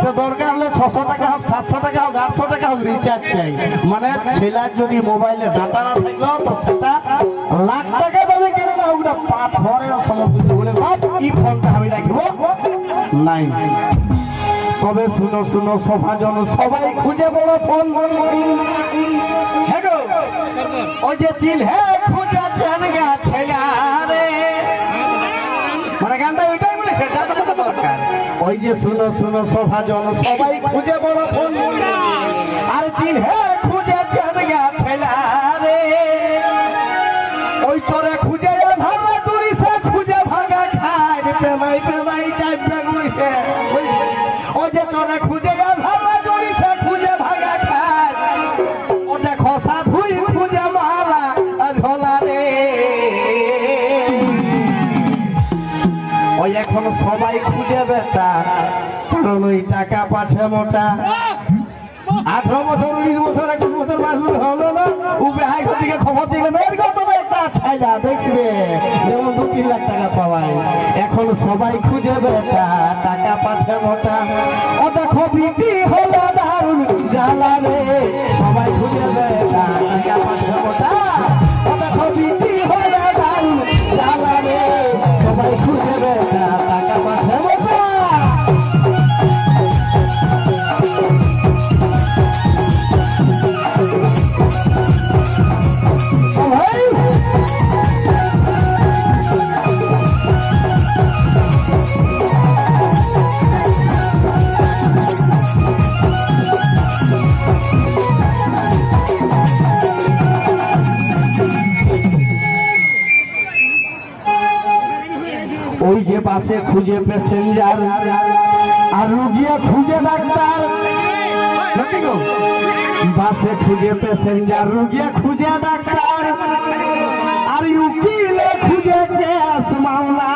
সে দরকার হলে ছশো টাকা হোক সাতশো টাকা হোক আটশো টাকা হোক রিচার্জ চাই। মানে ছেলের যদি মোবাইলে ডাটা না থাকল তো সেটা লাখ টাকা দামে কিনে না ওটা বলে বাপ এই ফোনটা আমি রাখব নাই। তবে শুনো শুনো সভাজন সবাই খুঁজে বড় ফোন। ওই যে চিল হ্যাঁ খুঁজাচ্ছেন গা। শুনো শুনো সভাজন সবাই খুঁজে বড় আর ছেলা রে? ওই চরে খুঁজে তুলি, সে খুঁজে খায় ওই যে চরে খুঁজে এখন সবাই খুঁজে বেটা, কারণ ওই টাকা পাছে মোটা। আঠারো বছর, উনিশ বছর, একুশ বছর বাইশ বছর হলো না। ও বেহাই খবর দিলে মেয়ের কত একটা দেখবে। দু তিন লাখ টাকা পাওয়ায়। এখন সবাই খুঁজে বেটা, টাকা পাছে মোটা। ও দেখো বিক্রি হলো দারুণ জ্বালা রে বাসে খুঁজে প্যাসেঞ্জার আর রুগিয়া খুঁজে ডাক্তার। বাসে খুঁজে প্যাসেঞ্জার রুগিয়া খুঁজে ডাক্তার। আর উকিলে খুঁজে গ্যাস মামলা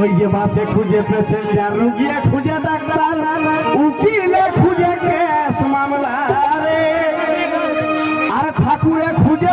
ওই যে বাসে খুঁজে প্যাসেঞ্জার রুগিয়া খুঁজে ডাক্তার উকিলে খুঁজে গ্যাস মামলা রে। আর ঠাকুরে খুঁজে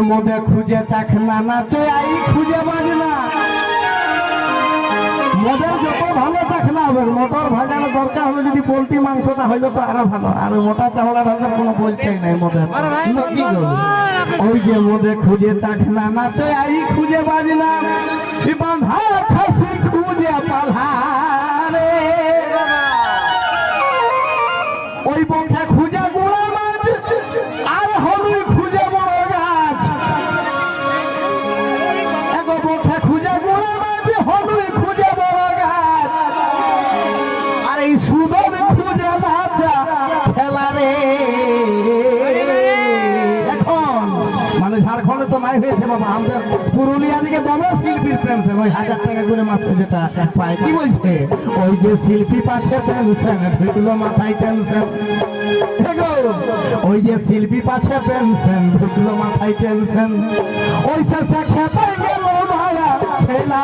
ওই যে মদে খুঁজে চাখনা নাচে আই খুঁজে বাজনা মদের যত ভালো চাখনা হবে মোটর ভাজানো দরকার হলে যদি পোলট্রি মাংসটা হইল তো আরও ভালো আর মোটা চাওড়া ভাজার কোনো বলছেই নাই মদের। ওই যে মদে খুঁজে চাখনা নাচে আই খুঁজে বাজনা বাঁধা খাসি খুঁজে পালহারে ওই বংশে বাবা পুরুলিয়া থেকে দমে শিল্পীর পেনশন ওই হাজার করে মাসে যেটা পায়, কি বলছে? ওই যে শিল্পী পাচ্ছে পেনশন ঢুকলো মাথায় টেনশন ওই যে শিল্পী পাচ্ছে পেনশন ঢুকলো মাথায় টেনশন ওই শেষে ছেলা